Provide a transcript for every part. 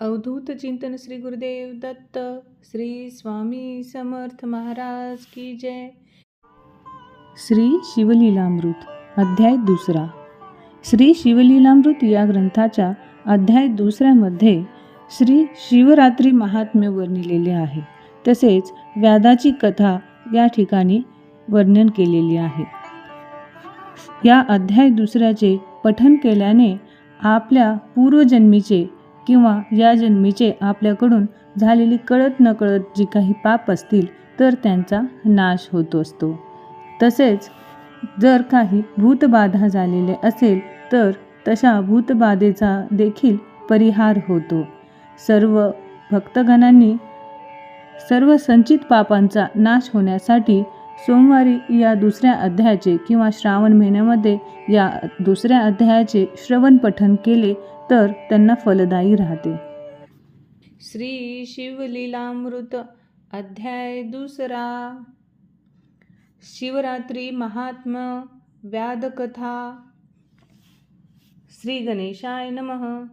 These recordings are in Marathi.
अवधूत चिंतन श्री गुरुदेव दत्त श्री स्वामी समर्थ महाराज की जय। श्री शिवलीलामृत अध्याय दुसरा। श्री शिवलीलामृत या ग्रंथाच्या अध्याय दुसऱ्यामध्ये श्री शिवरात्री महात्म्य वर्णिलेले आहे. तसेच व्यादाची कथा या ठिकाणी वर्णन केलेली आहे. या अध्याय दुसऱ्याचे पठन केल्याने आपल्या पूर्वजन्मीचे किंवा या जन्मीचे आपल्याकडून झालेली कळत नकळत जी काही पाप असतील तर त्यांचा नाश होत असतो. तसेच जर काही भूतबाधा झालेले असेल तर तशा भूतबाधेचा देखील परिहार होतो. सर्व भक्तगणांनी सर्व संचित पापांचा नाश होण्यासाठी सोमवारी या दुसऱ्या अध्यायाचे किंवा श्रावण महिन्यामध्ये या दुसऱ्या अध्यायाचे श्रवण पठन केले तर त्यांना फलदायी राहते. श्री शिवलीलामृत अध्याय दुसरा. शिवरात्री महात्म व्याधकथा श्री गणेशाय नमः.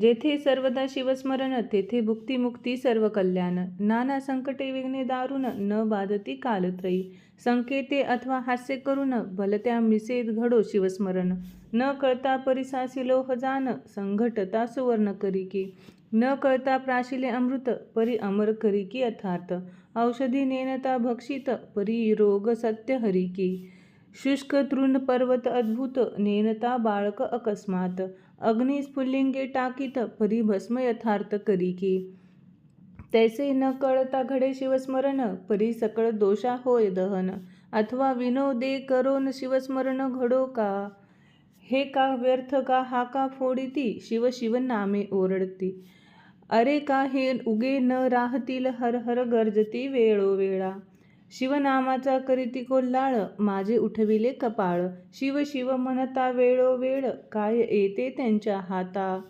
जेथे सर्वदा शिवस्मरण तेथे भुक्तिमुक्ती सर्व कल्याण नाना संकटे विघ्ने दारुण न बाधती कालत्रयी. संकेते अथवा हास्य करून भलत्या मिसेत घडो शिवस्मरण. न कळता परिसासी लोह जान संघटता सुवर्ण करी की. न कळता प्राशिले अमृत परी अमर करी की यथार्थ. औषधी नेनता भक्षित परी रोग सत्य हरी की. शुष्क तृण पर्वत अद्भुत नेनता बाळक अकस्मात. अग्निस्फुल्लिंगे टाकीत परी भस्म यथार्थ करी की. तैसे न कळता घडे शिवस्मरण परी सकळ दोषा होय दहन. अथवा विनोदे करोन शिवस्मरण घडो का? हे का व्यर्थ का? हा का फोडिती? शिव शिव नामे ओरडती. अरे का हे उगे न राहतील? हर हर गर्जती वेळोवेळा शिवनामाचा करीती कोल्हाळ माझे उठविले कपाळ. शिव शिव म्हणता वेळोवेळ काय येते त्यांच्या हाता?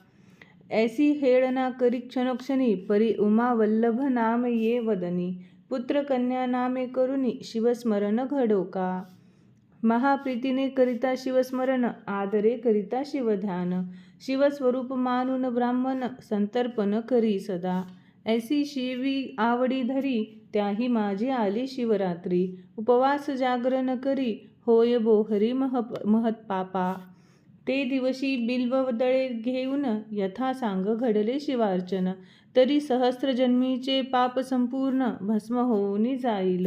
ऐसी हेळना करी क्षणोक्षणी परी उमा वल्लभ नाम ये वदनी पुत्र कन्या नामे करुणी शिवस्मरण घडो का? महाप्रीतीने करिता शिवस्मरण आदरे करिता शिवध्यान शिवस्वरूप मानून ब्राह्मण संतर्पण करी सदा. ऐसी शिवी आवडी धरी त्याही माझी आली शिवरात्री. उपवास जागरण करी होय बोहरी मह महत्पापा. ते दिवशी बिल्वदळे घेऊन यथा सांग घडले शिवार्चन. तरी सहस्रजन्मीचे पाप संपूर्ण भस्म होऊन जाईल.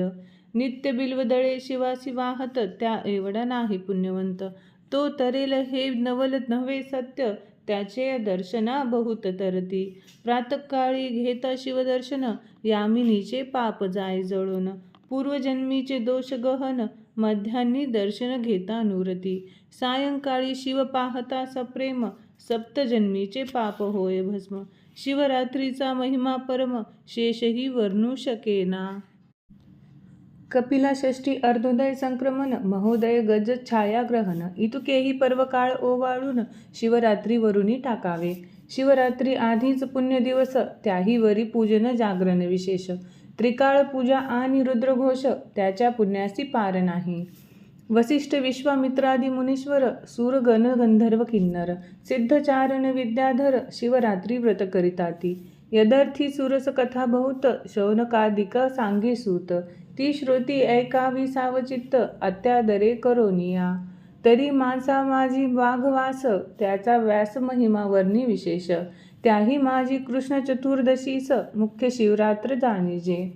नित्य बिल्वदळे शिवासी वाहत त्या एवढा नाही पुण्यवंत. तो तरेल हे नवल नव्हे सत्य त्याचे दर्शना बहुत तरती. प्रातकाळी घेता शिवदर्शन यामिनीचे पाप जाय जळून. पूर्वजन्मीचे दोष गहन मध्यान्नी दर्शन घेता नुरती सायंकाळी शिव पाहता सप्रेम सप्तजन्मीचे पाप होय भस्म. शिवरात्रीचा महिमा परम शेषही वर्णू शकेना. कपिला षष्ठी अर्धोदय संक्रमण महोदय गज छायाग्रहण. इतुकेही पर्वकाळ ओवाळून शिवरात्रीवरुनी टाकावे. शिवरात्री आधीच पुण्य दिवस त्याही वरी पूजन जागरण विशेष. त्रिकाळ पूजा आणि रुद्रघोष त्याच्या पुण्यासी पार नाही. वसिष्ठ विश्वामित्रादी मुनीश्वर सूरगण गंधर्व किन्नर सिद्धचारण विद्याधर शिवरात्री व्रत करिताती. यदर्थी सुरस कथा बहुत शौनकादिक सांगे सूत. ती श्रुती ऐकावी सावचित्त अत्यादरे करोनिया तरी माझा माझी वाघवास त्याचा व्यास महिमा वर्णी विशेष. त्याही माझी कृष्ण चतुर्दशीस मुख्य शिवरात्र जाणीजे.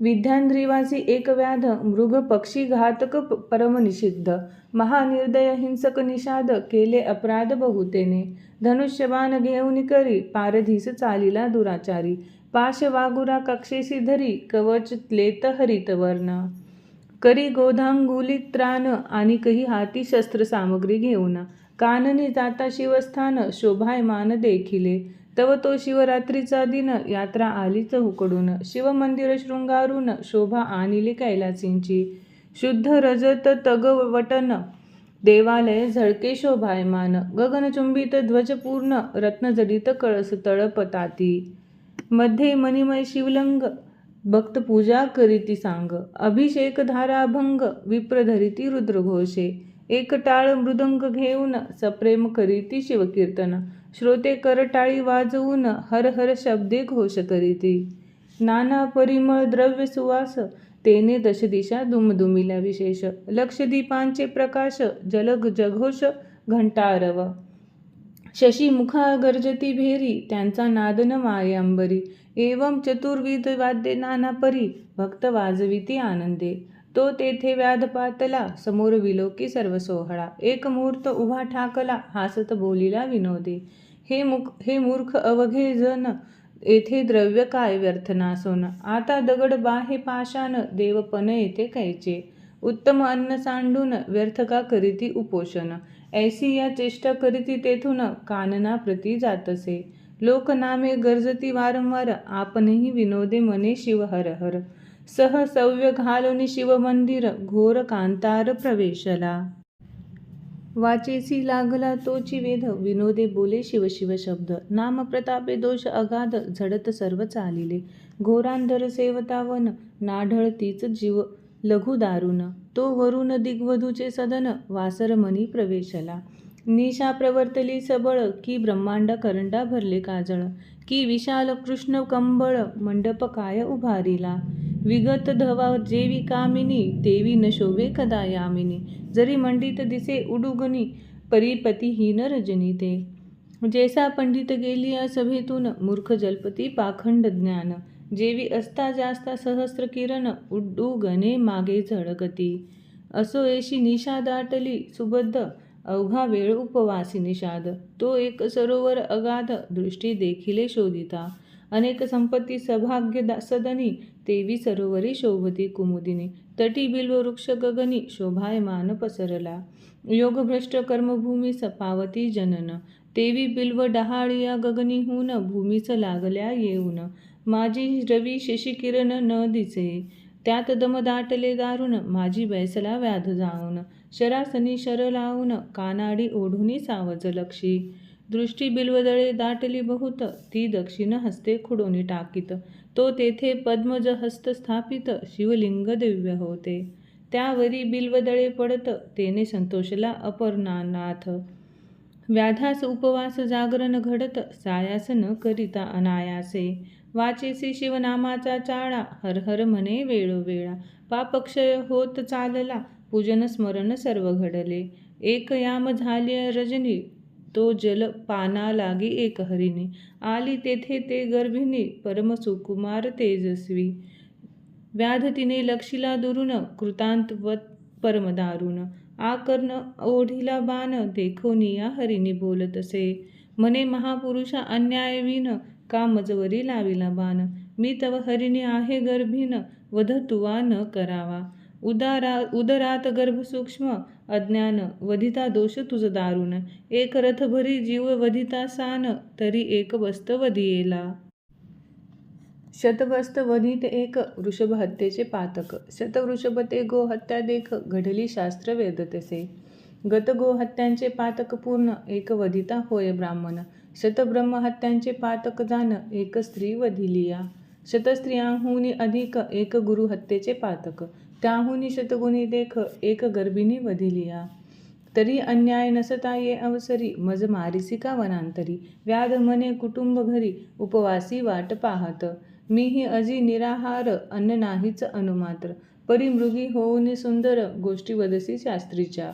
विद्यान्द्रिवासी एक व्याध मृग पक्षी घातक परमनिषिद्ध. महानिर्दय हिंसक निषाद केले अपराध बहुतेने. धनुष्यबाण घेऊन करी पारधीस चालिला दुराचारी. पाशवागुरा कक्षेशी धरी कवच लेत हरितवर्ण करी गोधांगुली त्राण आणि कही हाती शस्त्र सामग्री घेऊन. काननी जाता शिवस्थान शोभायमान देखिले. तव तो शिवरात्रीचा दिन यात्रा आलीच हुकडून शिवमंदिर शृंगारून शोभा आणिले कैलासींची. शुद्ध रजत तग वटन देवालय झळके शोभायमान गगनचुंबित ध्वजपूर्ण रत्नजडित कळस तळपताती मध्ये मणिमय शिवलंग भक्त पूजा करीती सांग. अभिषेक धाराभंग विप्रधरिती रुद्रघोषे. एक टाळ मृदंग घेऊन सप्रेम करीती शिवकीर्तन. श्रोते करटाळी वाजवून हर हर शब्दे घोष करीती. नाना परिमळ द्रव्य सुवास तेने दशदिशा दुमदुमिल्या विशेष. लक्षदीपांचे प्रकाश जलग जघोष घंटारव. शशी मुखा गर्जती भेरी त्यांचा नादन मायांबरी एवं चतुर्विध वाद्ये नाना परी भक्त वाजविती आनंदे. तो तेथे व्याधपातला समोर विलोकी सर्व सोहळा एक मुहूर्त उभा ठाकला हासत बोलिला विनोदी. हे मुख हे मूर्ख अवघे जन येथे द्रव्य काय व्यर्थ नासोन? आता दगड बाहे पाषाण देवपण येथे कैचे? उत्तम अन्न सांडून व्यर्थ का करीती उपोषण? ऐसी या चेष्टा करीती तेथून कानना प्रती जातसे. लोकनामे गरजती वारंवार आपणही विनोदे मने शिव सह सव्य घालोनी शिवमंदिर घोर कांतार प्रवेशला. वाचेसी लागला तोची वेध विनोदे बोले शिव शिव शब्द. नाम प्रतापे दोष अगाध झडत सर्व चालिले. घोरांधर सेवतावन नाढळ तीच जीव लघु दारुण. तो वरुण दिग्वधूचे सदन वासर मनी प्रवेशला. निशा प्रवर्तली सबळ की ब्रह्मांड करंडा भरले काजळ. की विशाल कृष्ण कंबळ मंडप काय उभारिला. विगत धवा जेवी कामिनी तेवी न शोभे कदा यामिनी. जरी मंडित दिसे उडुगणी परिपतीहीन रजनी ते. जैसा पंडित गेली सभेतून मूर्ख जलपती पाखंड ज्ञान. जेवी असता जास्ता सहस्र किरण उडुगने मागे झळकती. असो येशी निशा दाटली सुबद्ध अवघा वेळ उपवासी निषाद. तो एक सरोवर अगाध दृष्टी देखिले शोधिता. अनेक संपत्ती सभाग्य सदनी तेवी सरोवरी शोभती कुमुदिनी तटी बिल्व वृक्ष गगनी शोभायमान पसरला. योगभ्रष्ट कर्मभूमी पावती जनन तेवी बिल्व डहाळिया गगनीहून भूमीस लागल्या येऊन. माझी रवी शशिकिरण न दिसे त्यात दम दाटले दारुण माझी बैसला व्याध जाऊन. शरासनी शर लावून कानाडी ओढूनी सावज लक्षी. दृष्टी बिल्वदळे दाटली बहुत ती दक्षिण हस्ते खुडोनी टाकीत. तो तेथे पद्मज हस्त स्थापित शिवलिंग दिव्य होते. त्यावरी बिल्वदळे पडत तेने संतोषला अपर्णानाथ. व्याधास उपवास जागरण घडत सायास न करिता अनायासे. वाचेसी शिवनामाचा चाळा हर हर म्हणे वेळोवेळा. पापक्षय होत चालला पूजन स्मरण सर्व घडले. एक याम झाली रजनी तो जल पाना लागी एक हरिणी. आली तेथे ते गर्भिणी परम सुकुमार तेजस्वी. व्याध तिने लक्षिला दुरून कृतांतवत परमदारुण आकर्ण ओढीला बाण देखोनिया हरिणी बोलत असे. मने महापुरुषा अन्यायवीन का मजवरी लाविला बाण? मी तव हरिणी आहे गर्भीन वध तुवा न करावा. उदारा उदरात गर्भ सूक्ष्म अज्ञान वधिता दोष तुझ दारुण. एक रथ भरी जीव वधिता सान तरी एक वस्त वधियेला. शतवस्त वधित एक वृषभ हत्येचे पातक. शतवृषभ ते गो हत्या देख घडली शास्त्र वेद तसे. गत गो हत्यांचे पातक पूर्ण एक वधिता होय ब्राह्मण. शतब्रह्म हत्यांचे पातक जाण एक स्त्री वधिलिया. शतस्त्रियांहून अधिक एक गुरु हत्येचे पातक. त्याहुनी शतगुणी देख एक गर्भिणी वधिलिया. तरी अन्याय नसता ये अवसरी मज मारिसी का वनांतरी? व्याध मने कुटुंब घरी उपवासी वाट पाहत. मीही अजी निराहार अन्न नाहीच अनुमात्र. परिमृगी होऊन सुंदर गोष्टी वदसी शास्त्रीच्या.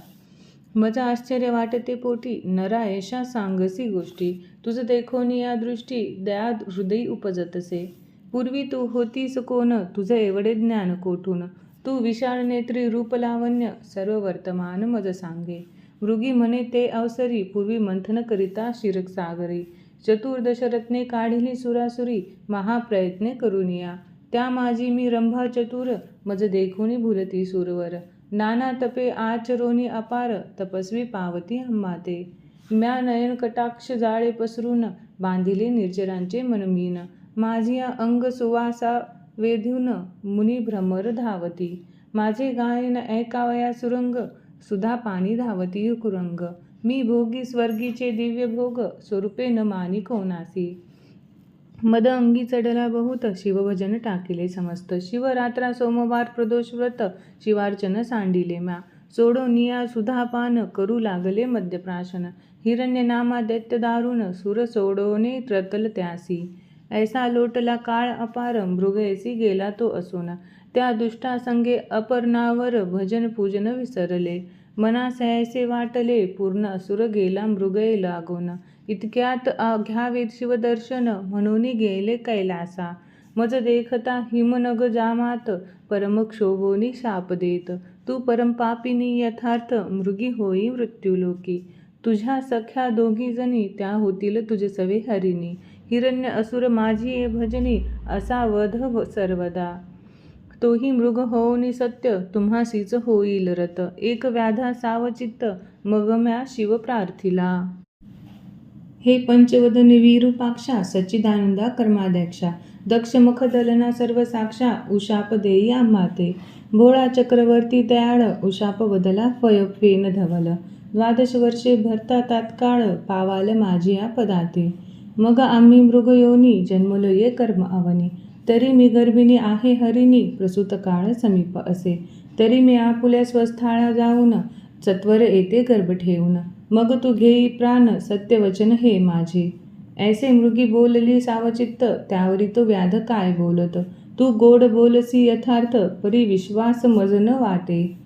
मजा आश्चर्य वाटते पोटी नरा यशा सांगसी गोष्टी. तुझ देखोनी या दृष्टी दया हृदयी उपजतसे. पूर्वी तू होतीस कोण तुझं एवढे ज्ञान कोठून? तू विशाळ नेत्री रूपलावण्य सर्व वर्तमान मज सांगे. मृगी म्हणे ते अवसरी पूर्वी मंथन करिता शिरक सागरी. चतुर्दशरत्ने काढिली सुरासुरी महाप्रयत्ने करुनिया त्या माझी मी रंभा चतुर मज देखुनी भुलती सुरवर. नाना तपे आचरोनी अपार तपस्वी पावती हम्माते. म्या नयन कटाक्ष जाळे पसरून बांधिले निर्जरांचे मनमीन. माझी अंग सुवासा वेधून मुनी भ्रमर धावती. माझे गायन ऐकावया सुरंग सुधा पाणी धावती कुरंग मी भोगी स्वर्गीचे दिव्य भोग स्वरूपे न मानी कोणासी. मद अंगी चढला बहुत शिवभजन टाकिले समस्त. शिवरात्रा सोमवार प्रदोष व्रत शिवार्चन सांडिले म्या. सोडो निया सुधापान करू लागले मद्यप्राशन. हिरण्य नामा दैत्य दारुण सुर सोडोने त्रतल त्यासी. ऐसा लोटला काळ अपार मृगयसी गेला तो असून त्या दुष्टा संगे अपर्णावर भजन पूजन विसरले. मनास ऐसे वाटले पूर्ण असुर गेला मृगय लागून. इतक्यात घ्यावे शिवदर्शन म्हणून गेले कैलासा. मज देखता हिमनग जामात परमक्षोभोनी शाप देत. तू परम पापिनी यथार्थ मृगी होई मृत्युलोकी. तुझ्या सख्या दोघी जणी त्या होतील तुझे सवे हरिणी. हिरण्य असुर माझी ए भजनी असा वध व सर्वदा. तोही मृग होऊनी सत्य तुम्हासीच होईल रत. एक व्याधा सावचित्त मगम्या शिवप्रार्थीला. शिव प्रार्थिला हे पंचवदन विरूपाक्षा सच्चिदानंदा कर्माध्यक्षा. दक्ष मुख दलना सर्व साक्षा उशाप माते भोळा चक्रवर्ती दयाळ उशाप वदला फय फेन धवल. द्वादश वर्षे भरता तात्काळ पावाल माझी या पदाते. मग आम्ही मृगयोनी जन्मलो ये कर्म अवनी तरी मी गर्भिणी आहे हरिणी प्रसूत काळ समीप असे. तरी मी आपुल्या स्वस्थाळा जाऊन सत्वर येते गर्भ ठेवून मग तू घेई प्राण सत्यवचन हे माझे. ऐसे मृगी बोलली सावचित्त त्यावरी तो व्याध काय बोलत? तू गोड बोलसी यथार्थ परी विश्वास मजन वाटे.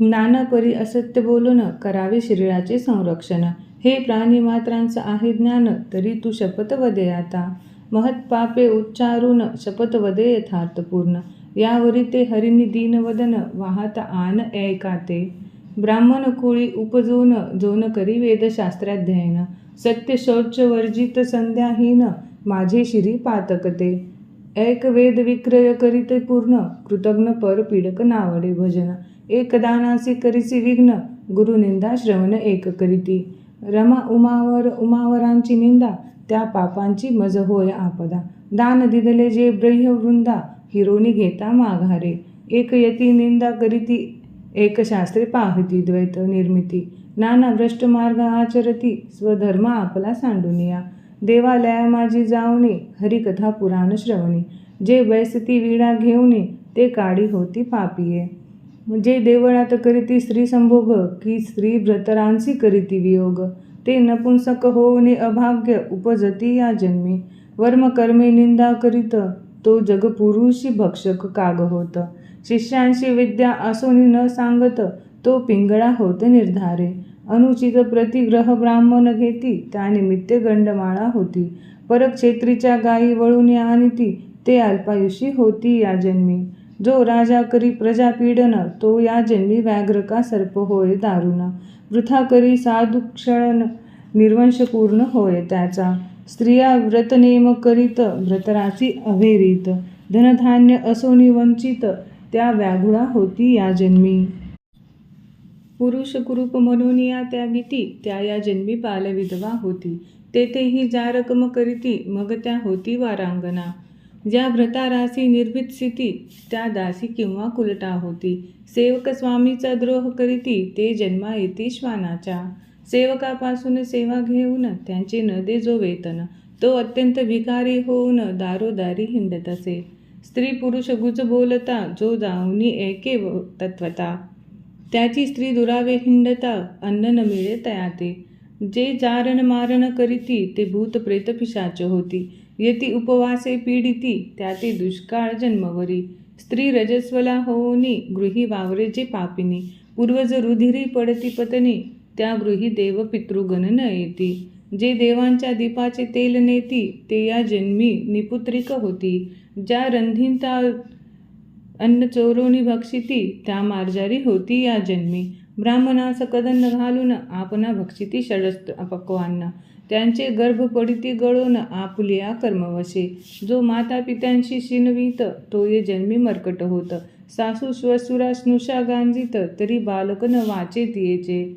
नाना परी असत्य बोलून करावे शरीराचे संरक्षण. हे प्राणी मात्रांचं आहे ज्ञान तरी तू शपथ वदे आता महत्पापे उच्चारून शपथ वदे यथार्थ पूर्ण यावरी ते हरिणी दीनवदन वाहत आन ऐकाते. ब्राह्मण कुळी उपजून जोन करी वेदशास्त्राध्ययन. सत्य शौच वर्जित संध्याहीन माझे शिरी पातकते. ऐक वेद विक्रय करीते पूर्ण कृतज्ञ पर पीडक नावडे भजन. एक दानासी करीसी विघ्न गुरुनिंदा श्रवण एक करीती. रमा उमावर उमावरांची निंदा त्या पापांची मज होय आपदा. दान दिदले जे ब्रह्यवृंदा हिरोनी घेता माघारे. एक यती निंदा करीती एक शास्त्रे पाहती द्वैत निर्मिती. नाना भ्रष्ट मार्ग आचरती स्वधर्म आपला सांडुनिया. देवालया माझी जावणे हरिकथा पुराण श्रवणी. जे बैसती विडा घेऊने ते काढी होती पापिये. म्हणजे जे देवळात करीती स्त्री संभोग की स्त्री व्रतरांसी करीती वियोग. ते नपुंसक होऊने अभाग्य उपजती या जन्मी. वर्म कर्मे निंदा करीत तो जगपुरुषी भक्षक काग होत. शिष्यांशी विद्या असोनी न सांगत तो पिंगळा होत निर्धारे. अनुचित प्रतिग्रह ब्राह्मण घेती त्या निमित्त गंडमाळा होती. परक क्षेत्रीच्या गायी वळून आणती ते अल्पायुषी होती या जन्मी. जो राजा करी प्रजा पीडन तो या जन्मी व्याघ्र का सर्प होय दारुणा. वृथा करी साधुक्षण निर्वंश पूर्ण होय त्याचा. स्त्रिया व्रतनेम करीत व्रतराची अवेरीत. धनधान्य असोनी वंचित त्या व्याघुळा होती या जन्मी. पुरुष कुरूप म्हणून या त्या गीती त्या या जन्मी बालविधवा होती. तेथेही जा रकम करीती मग त्या होती वारांगना ज्या व्रतारासी निर्भीत स्थिती त्या दासी किंवा कुलटा होती? सेवक स्वामीचा द्रोह करीती ते जन्मा येती श्वानाच्या सेवकापासून सेवा घेऊन त्यांचे न दे जो वेतन तो अत्यंत भिकारी होऊन दारोदारी हिंडत असे. स्त्री पुरुष गुज बोलता जो जाऊनी एके व- तत्वता. त्याची स्त्री दुरावे हिंडता अन्न न मिळे तयाते जे जारण मारण करीती ते भूत प्रेत पिशाच होती. येती उपवासे पीडिती त्याती दुष्काळ जन्मवरी. स्त्री रजस्वला होऊनी गृही वावरेचे पापिनी. पूर्वज रुधिरी पडती पतनी त्या गृही देव पितृगण न येती. जे देवांच्या दीपाचे तेल नेती ते या जन्मी निपुत्रिक होती. ज्या रंधींता अन्न चोरोनी भक्षिती त्या मार्जारी होती या जन्मी. ब्राह्मणास कदन्न घालून आपणा भक्षिती षडस्त अपक्वान्न त्यांचे गर्भ पडिती गळून आपुलिया कर्मवशे. जो माता पित्यांशी शिनवीत तो ये जन्मी मर्कट होत. सासू श्वसुरा स्नुषा गांजित तरी बालकन वाचेत वाचे तियेचे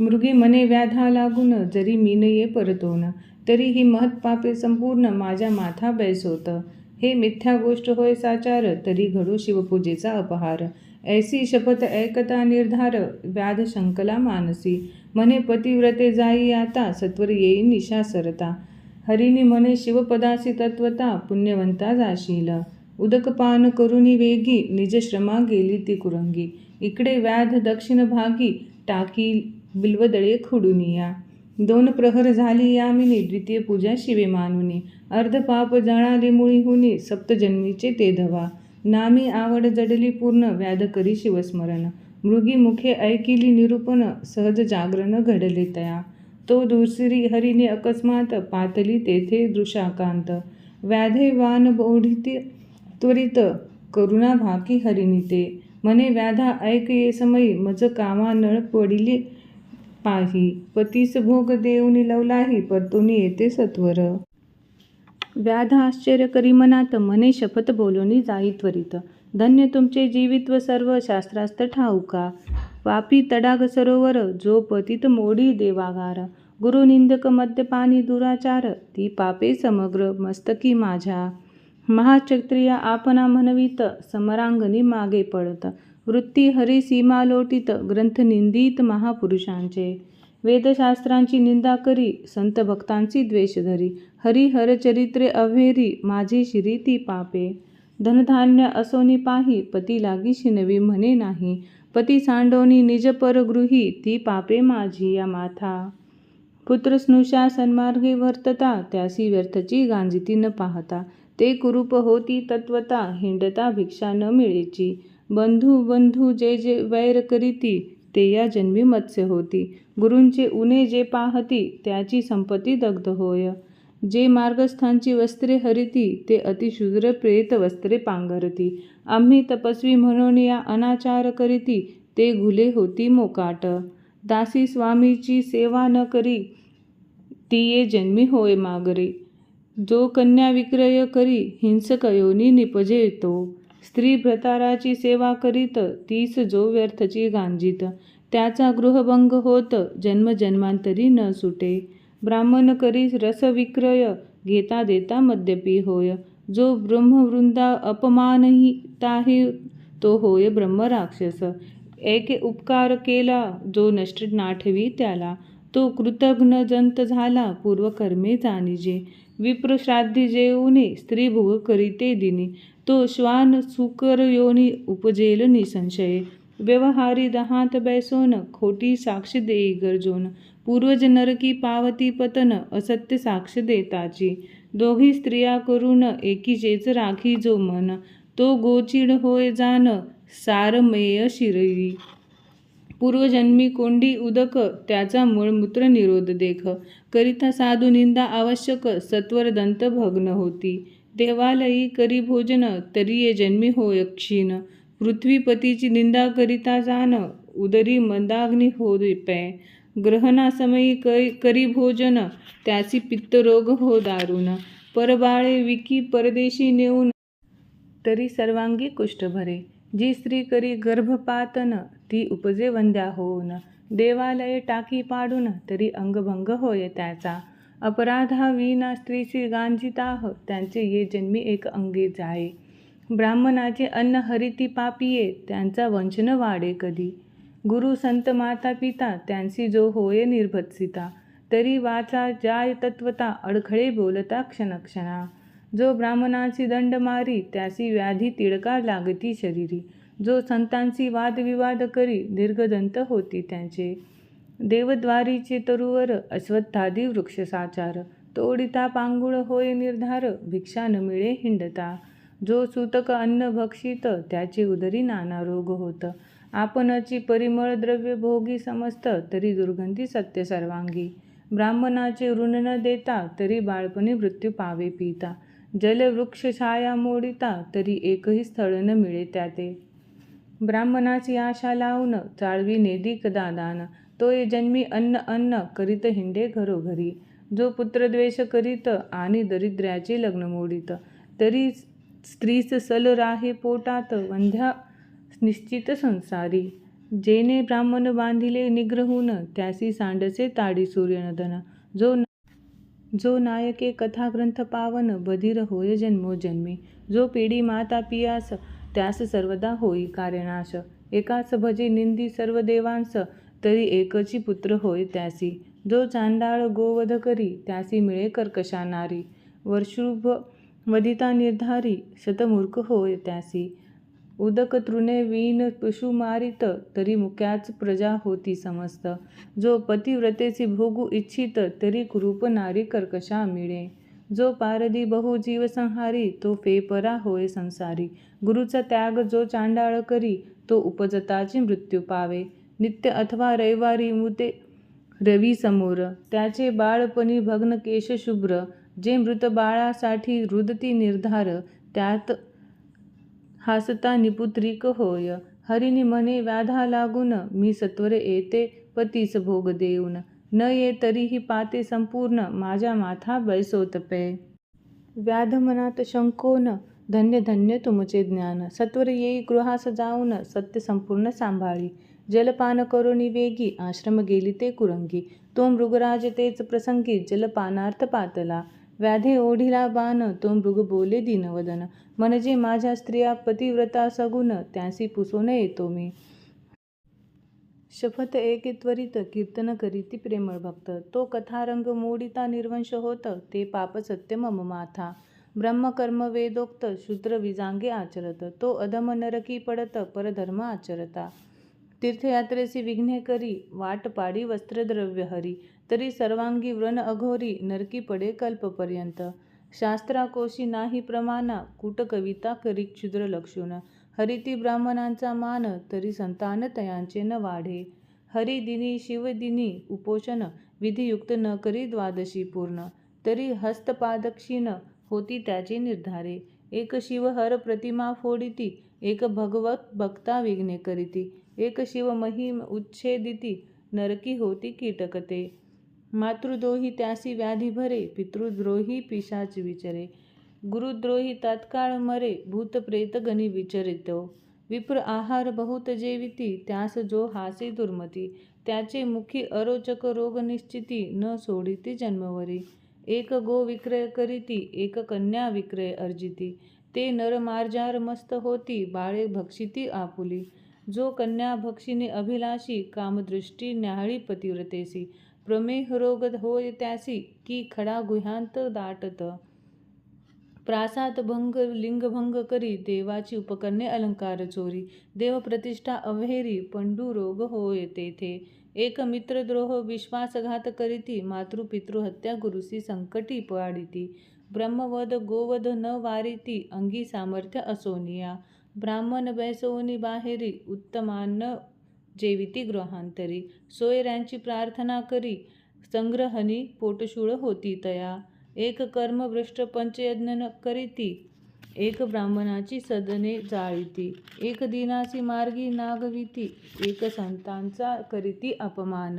मृगी मने व्याधा लागून जरी मीन ये परतोन तरी ही महत्पापे संपूर्ण माझ्या माथा बैस होतं हे मिथ्या गोष्ट होय साचार तरी घडो शिवपूजेचा अपहार. ऐसी शपथ ऐकता निर्धार व्याध शंकला मानसी. मने पतिव्रते जाई आता सत्वर येई निशा सरता. हरिणी मने शिवपदासी तत्वता पुण्यवंता जाशील. उदकपान करुणी वेगी निज श्रमा गेली ती कुरंगी. इकडे व्याध दक्षिण भागी टाकी बिल्वदळे खुडुनिया. दोन प्रहर झाली यामिनी द्वितीय पूजा शिवे मानुनी. अर्ध पाप जळाले मुळी हुनी सप्तजन्मीचे ते धवा. नामी आवड जडली पूर्ण व्याध करी शिवस्मरण. मृगी मुखे ऐकिली निरूपण सहज जागरण घडले तया. तो दुसरी हरिने अकस्मात पातली तेथे दृशाकांत. व्याधे वान बोढिती त्वरित करुणा भाकी हरिणी ते मने व्याधा ऐक ये समयी मज कामा नळ पडिली पाही. पतीस भोग देऊनी लवलाही परतोनी येते सत्वर. व्याध आश्चर्य करी मनात मने शपथ बोलूनी जाई त्वरित. धन्य तुमचे जीवित्व सर्व शास्त्रास्त्र ठाऊका पापी तडाग सरोवर जो पतित मोडी देवागार. गुरुनिंदक मद्यपानी दुराचार ती पापे समग्र मस्तकी माझ्या. महाक्षत्रिया आपणा म्हणवित समरांगणी मागे पडत. वृत्ती हरी सीमा लोटित ग्रंथ निंदित महापुरुषांचे. वेदशास्त्रांची निंदा करी संत भक्तांची द्वेष धरी. हरिहर चरित्रे अव्हेरी माझी शिरी ती पापे. धनधान्य असोनी पाही पती लागी शिनवी म्हणे नाही. पती सांडोनी निज परगृही ती पापे माझी या माथा. पुत्र स्नुषा सन्मार्गे वर्तता त्यासी व्यर्थची गांजिती न पाहता. ते कुरूप होती तत्वता हिंडता भिक्षा न मिळेची. बंधू बंधू जे जे वैर करीती ते या जन्मी मत्स्य होती. गुरूंचे उणे जे पाहती त्याची संपत्ती दग्ध होय. जे मार्गस्थांची वस्त्रे हरिती ते अतिशूद्र प्रेत वस्त्रे पांघरती. आम्ही तपस्वी म्हणून या अनाचार करीती ते घुले होती मोकाट. दासी स्वामीची सेवा न करी ती ये जन्मी होय मागरी. जो कन्या विक्रय करी हिंसक योनी निपजे तो. स्त्री भ्रताराची सेवा करीत तीस जो व्यर्थची गांजीत. त्याचा गृहभंग होत जन्मजन्मांतरी न सुटे. ब्राह्मण करी रसविक्रय घेता देता मद्यपी होय. जो ब्रह्मवृंदा अपमानही ताही तो होय ब्रह्मराक्षस. एके उपकार केला जो नष्ट नाठवी त्याला. तो कृतघ्न जंत झाला पूर्वकर्मे जाणीजे. विप्रश्राद्धी जेवणे जेऊने करीते दिनी. तो श्वान सुकर योनी उपजेल निसंशये. व्यवहारी दहात बैसोन खोटी साक्ष देई गरजोन. पूर्वज नरकी पावती पतन असत्य साक्ष देताची. दोघी स्त्रिया करून एकीचेच राखी जो मन तो गोचिड होय जान सारमेय शिरई. पूर्वजन्मी कोंडी उदक त्याचा मूळमूत्र निरोध देख. करिता साधू निंदा आवश्यक सत्वर दंत भग्न होती. देवालयी करी भोजन तरी ये जन्मी होय क्षीण. पृथ्वीपतीची निंदा करिता जाण उदरी मंदाग्नी हो पै. ग्रहणासमयी कै करी भोजन त्यासी पित्तरोग हो दारुण. परबाळे विकी परदेशी नेऊन. तरी सर्वांगी कुष्ठ भरे जी स्त्री करी गर्भपातन ती उपजे वंद्या होऊन. देवालये टाकी पाडून तरी अंगभंग होय त्याचा. अपराधा विना स्त्रीची गांजिताह त्यांचे ये जन्मी एक अंगे जाये. ब्राह्मणाचे अन्न हरिती पापिये त्यांचा वंचन वाढे कधी. गुरु संत माता पिता त्यांची जो होय निर्भत्सिता तरी वाचा जाय तत्वता अडखळे बोलता क्षणक्षणा जो ब्राह्मणाची दंड मारी त्यासी व्याधी तिडका लागती शरीरी. जो संतांची वादविवाद करी दीर्घदंत होती त्यांचे. देवद्वारीचे तरुवर अश्वत्थादी वृक्षसाचार. तोडिता पांगुळ होय निर्धार भिक्षा न मिळे हिंडता. जो सूतक अन्न भक्षित त्याचे उदरी नाना रोग होतं. आपणची परिमळ द्रव्य भोगी समस्त तरी दुर्गंधी सत्य सर्वांगी. ब्राह्मणाचे ऋण न देता तरी बाळपणी मृत्यू पावे पिता. जलवृक्ष छाया मोडिता तरी एकही स्थळ न मिळे त्याते. ब्राह्मणाची आशा लावून चाळवी नेदी कदादान तो ये जन्मी अन्न अन्न करीत हिंडे घरोघरी. जो पुत्रद्वेष करीत आणि दरिद्र्याचे लग्न मोडीत. तरी स्त्रीस सल राहे पोटात वंध्या निश्चित संसारी. जेने ब्राह्मण बांधिले निग्रहून त्यासी सांडसे ताडी सूर्यनदन. जो जो नायके कथाग्रंथ पावन बधीर होय जन्मो जन्मी. जो पिढी माता पियास त्यास सर्वदा होई कार्यनाश. एकाच भजे निंदी सर्व देवांस तरी एकची पुत्र होय त्यासी. जो चांडाळ गोवध करी त्यासी मिळे कर्कशा नारी वर्षुभ वदिता निर्धारी शतमूर्ख होय त्यासी. उदक तृणे वीण पशु मारित तरी मुक्याच प्रजा होती समस्त. जो पतिव्रतेसी भोगू इच्छित तरी कुरूप नारी कर्कशा मिळे. जो पारधी बहु जीव संहारी तो फेपरा होय संसारी. गुरुचा त्याग जो चांडाळ करी तो उपजताची मृत्यू पावे. नित्य अथवा रविवारी मुते रवी समोर. त्याचे बाळपणी भग्न केश शुभ्र जे मृत बाळासाठी रुदती निर्धार त्यात हासता निपुत्रिक होय। हरिनी म्हणे व्याधा लागून मी सत्वरे येते पतीस भोग देऊन। न ये तरीही पाते संपूर्ण माझ्या माथा बैसोतपे। व्याध मनात शंकोन धन्य धन्य तुमचे ज्ञान। सत्वर येई गृहास जाऊन सत्य संपूर्ण सांभाळी। जलपान करोनी वेगी आश्रम गेली ते कुरंगी। तो मृगराज तेच प्रसंगी जलपानार्थ पातला। व्याधे ओढिला बाण तो मृग बोले दीनवदन म्हणजे माझ्या स्त्रिया पतिव्रता सगुण त्यासी पुसून येतो मी. शपथ एके त्वरित कीर्तन करीती प्रेमळ भक्त. तो कथारंग मोडिता निर्वंश होत ते पाप सत्य मम माथा. ब्रह्मकर्म वेदोक्त शूद्र विजांगे आचरत. तो अधम नरकी पडत परधर्म आचरता. तीर्थयात्रेसी विघ्ने करी वाट पाडी वस्त्रद्रव्य हरी. तरी सर्वांगी व्रण अघोरी नरकी पडे कल्पपर्यंत. शास्त्राकोशी नाही प्रमाणा कुट कविता करी क्षुद्र लक्षून हरिती ब्राह्मणांचा मान तरी संतान तयांचे न वाढे. हरिदिनी शिवदिनी उपोषण विधियुक्त न करी द्वादशी पूर्ण. तरी हस्तपादक्षिण होती त्याची निर्धारे. एक शिवहर प्रतिमा फोडिती एक भगवत भक्ता विघ्ने करीती. एक शिव महिम उच्छेदिती नरकी होती कीटकते. मातृद्रोही त्यासी व्याधी भरे पितृद्रोही पिशाच विचरे. गुरुद्रोही तात्काळ मरे भूत प्रेत गणी विचरितो. विप्र आहार बहुत जेविती त्यास जो हासे दुर्मती. त्याचे मुखी अरोचक रोग निश्चिती न सोडिती जन्मवरी. एक गो विक्रय करीती एक कन्या विक्रय अर्जिती. ते नर मार्जार मस्त होती बाळे भक्षिती आपुली. जो कन्या भक्षिणी अभिलाषी कामदृष्टी न्याहाळी पतिव्रतेसी. प्रमेह रोग होय त्यासी की खडा गुह्यांत दाटत. प्रासाद भंग लिंगभंग करी देवाची उपकरणे अलंकार चोरी. देवप्रतिष्ठा अव्हेरी पंडू रोग होय तेथे. एक मित्रद्रोह विश्वासघात करीती मातृपितृहत्या गुरुसी संकटी पाडिती. ब्रह्मवध गोवध न वारिती अंगी सामर्थ्य असोनिया ब्राह्मण बैसोनी बाहेरी उत्तमान्न जेविती गृहांतरी सोयऱ्यांची प्रार्थना करी संग्रहणी पोटशूळ होती तया. एक कर्मभ्रष्ट पंचयज्ञ करीती एक ब्राह्मणाची सदने जाळीती. एक दिनासी मार्गी नागविती एक संतांचा करीती अपमान.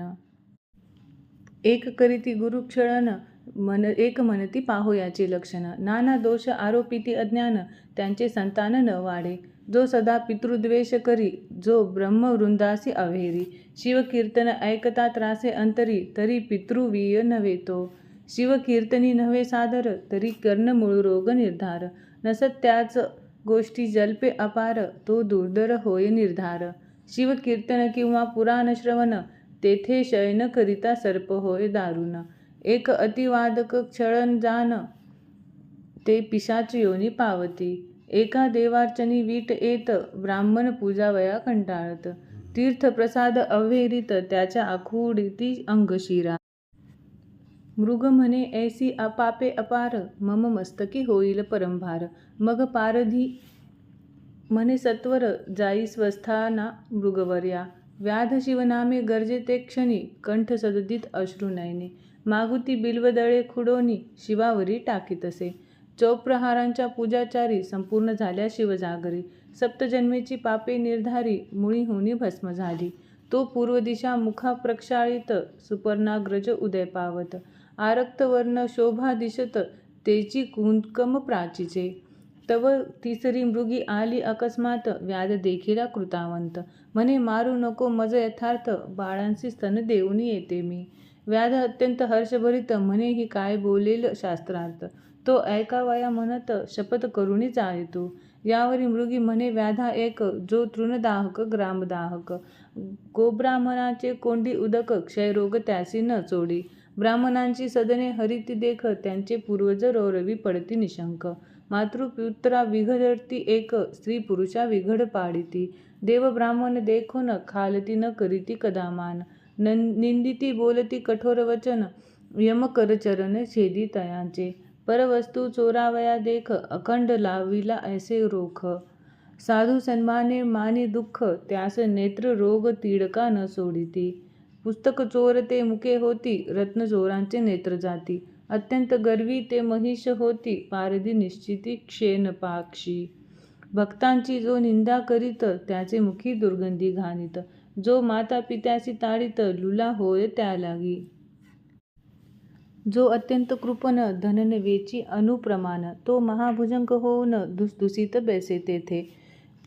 एक करीती गुरुक्षळन मन एक म्हणती पाहो याचे लक्षण. नाना दोष आरोपिती अज्ञान त्यांचे संतान न वाढे. जो सदा पितृद्वेष करी जो ब्रह्मवृंदासी अव्हेरी. शिवकीर्तन ऐकता त्रासे अंतरी तरी पितृवीय नव्हे तो. शिवकीर्तनी नव्हे सादर तरी कर्ण मूळ रोग निर्धार. नसत त्याच गोष्टी जल्पे अपार तो दुर्धर होय निर्धार. शिवकीर्तन किंवा पुराण श्रवण तेथे शयन करिता सर्प होय दारुण. एक अतिवादक क्षळण जान ते पिशाच योनी पावती. एका देवार्चनी वीट येत ब्राह्मण पूजावया कंटाळत. तीर्थप्रसाद अव्हेरीत त्याच्या आखुडीती अंगशिरा. मृग म्हणे ऐसी अपापे अपार मम मस्तकी होईल परंभार. मग पारधी म्हणे सत्वर जाई स्वस्थाना मृगवर्या. व्याध शिवनामे गरजे ते क्षणी कंठ सददित अश्रू नयने. मागुती बिल्वदळे खुडोनी शिवावरी टाकीतसे चौप्रहारांच्या पूजाचारी संपूर्ण झाल्या शिवजागरी. सप्तजन्मेची पापे निर्धारी मुळी होनी भस्म झाली. तो पूर्व दिशा मुखा प्रक्षाळित सुपर्णाग्रज उदय पावत. आरक्तवर्ण शोभा दिशत तेची कुंकम प्राचीचे. तव तिसरी मृगी आली अकस्मात व्याध देखिला कृतावंत. म्हणे मारू नको मज यथार्थ बाळांशी स्तन देऊन येते मी. व्याध अत्यंत हर्षभरित म्हणे ही काय बोलेल शास्त्रार्थ? तो ऐकावया म्हणत शपथ करूनहीच आहे तो यावरी मृगी म्हणे व्याधा एक जो तृणदाहक ग्रामदाहक. गोब्राह्मणाचे कोंडी उदक क्षयरोग त्यासी न चोडी ब्राह्मणांची सदने हरिती देख त्यांचे पूर्वज रौरवी पडती निशंक. मातृपुत्रा विघडती एक स्त्री पुरुषा विघड पाडिती. देव ब्राह्मण देखोन खालती न करीती कदामान. निंदिती बोलती कठोर वचन यम कर छेदी तयांचे. परवस्तू चोरावया देख अखंड लाविला ऐसे रोख. साधू सन्माने माने दुःख त्यास नेत्र रोग तिडका न सोडिती. पुस्तक चोर ते मुके होती रत्न चोरांचे नेत्र जाती. अत्यंत गर्वी ते महिष होती पारधी निश्चिती क्षेनपाक्षी भक्तांची जो निंदा करीत त्याचे मुखी दुर्गंधी घाणीत. जो माता पित्यासी ताळीत लुला होय त्या लागी. जो अत्यंत कृपण धनन वेची अनुप्रमाण तो महाभुजंक होऊन दुसदुसीत बैसे तेथे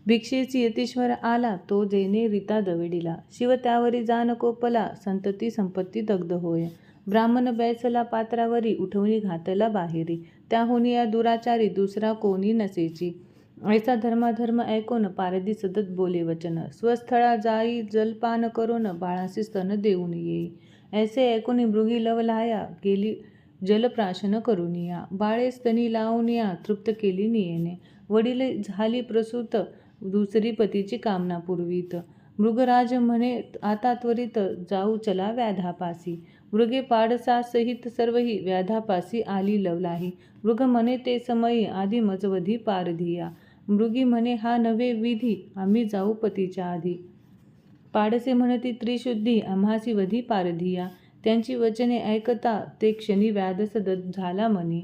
भिक्षेची यतीश्वर आला तो जेने रीता दविडिला. शिव त्यावरी जान कोपला संतती संपत्ती दग्ध होय. ब्राह्मण बैसला पात्रावरी उठवणी घातला बाहेरी. त्याहुनी या दुराचारी दुसरा कोणी नसेची. ऐसा धर्माधर्म ऐकून पारधी सतत बोले वचन. स्वस्थळा जाई जलपान करून बाळासी स्तन देऊन येई. ऐसे ऐकून मृगी लवलाया गेली जलप्राशन करुनिया बाळेस स्तनी लावनिया तृप्त केली नियेने. वडील झाली प्रसूत दुसरी पतीची कामना पुरवीत. मृगराज म्हणे आता त्वरित जाऊ चला व्याधापासी. मृगे पाडसासहित सर्वही व्याधापासी आली लवलाही. मृग म्हणे ते समयी आधी मजवधी पारधिया मृगी म्हणे हा नवे विधी आम्ही जाऊ पतीच्या आधी. पाडसे म्हणती त्रिशुद्धी आम्हासी वधी पारधिया. त्यांची वचने ऐकता ते क्षणी व्याधसदत झाला म्हणे.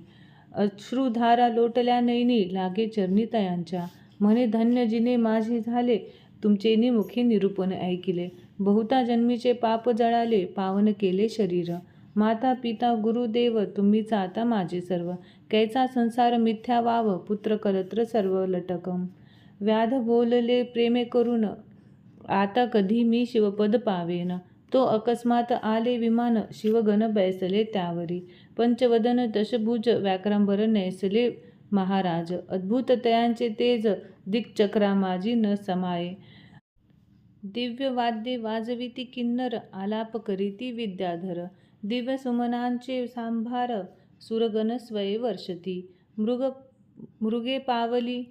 अश्रुधारा लोटल्या नैनी लागे चरणी यांच्या म्हणे धन्य जिने माझे झाले तुमचे मुखी निरूपण ऐकिले. बहुता जन्मीचे पाप जळाले पावन केले शरीर. माता पिता गुरुदेव तुम्हीच आता माझे सर्व. कैचा संसार मिथ्या वाव पुत्र कलत्र सर्व लटकम. व्याध बोलले प्रेमे करून आता कधी मी शिवपद पावेन. तो अकस्मात आले विमान शिवगण बैसले त्यावरी. पंचवदन दशभुज व्याकरांबर नैसले महाराज. अद्भुत तयांचे तेज दिक्चक्रा माझी न समाये. दिव्य वाद्ये वाजविती किन्नर आलाप करीती विद्याधर. दिव्य सुमनांचे सांभार सुरगण स्वये वर्षती. मृग मृगे पावली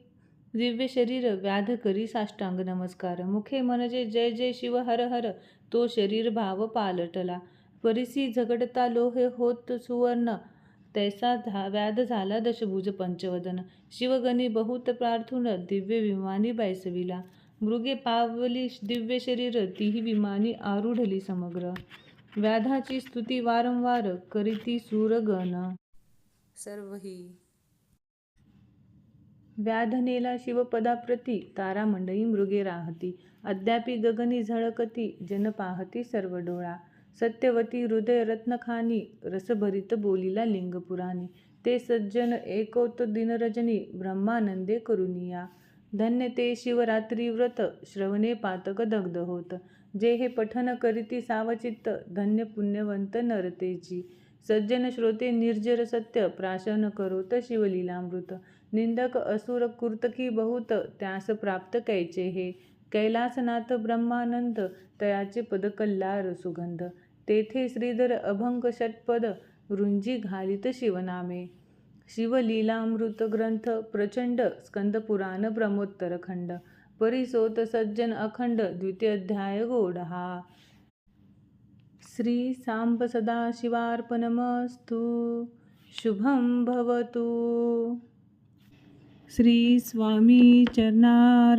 दिव्य शरीर व्याध करी साष्टांग नमस्कार. मुखे म्हणजे जय जय शिव हर हर तो शरीर भाव पालटला. परिसी झगडता लोहे होत सुवर्ण तैसा धा व्याध झाला दशभुज पंचवदन. शिवगणी बहुत प्रार्थुन दिव्य विमानी बैसविला. मृगे पावली दिव्य शरीर तीही विमानी आरूढली समग्र. व्याधाची स्तुती वारंवार करीती सूरगण. सर्वही व्याधनेला शिवपदाप्रती तारामंडळी मृगे राहती. अद्यापि गगनी झळकती जन पाहती सर्व डोळा. सत्यवती हृदय रत्नखानी रसभरित बोलिला लिंगपुराणी. ते सज्जन एकोत दिनरजनी ब्रह्मानंदे करुनिया. धन्य ते शिवरात्री व्रत श्रवणे पातक दग्ध होत. जे हे पठन करीती सावचित्त धन्य पुण्यवंत नरतेची. सज्जन श्रोते निर्जर सत्य प्राशन करोत शिवलीलामृत. निंदक असुर कुर्तकी बहुत त्यास प्राप्त कैचे हे? कैलासनाथ ब्रह्मानंद तयाचे पदकल्लार सुगंध. तेथे श्रीधर अभंग षटपद रुंजी घालित शिवनामे. शिवलीलामृत ग्रंथ प्रचंड स्कंदपुराण ब्रह्मोत्तर खंड. परिसोत सज्जन अखंड द्वितीयाध्याय गोड हा श्री सांब सदाशिवार्पणमस्तु शुभं भवतु. श्री स्वामी चरणार्पणमस्तू.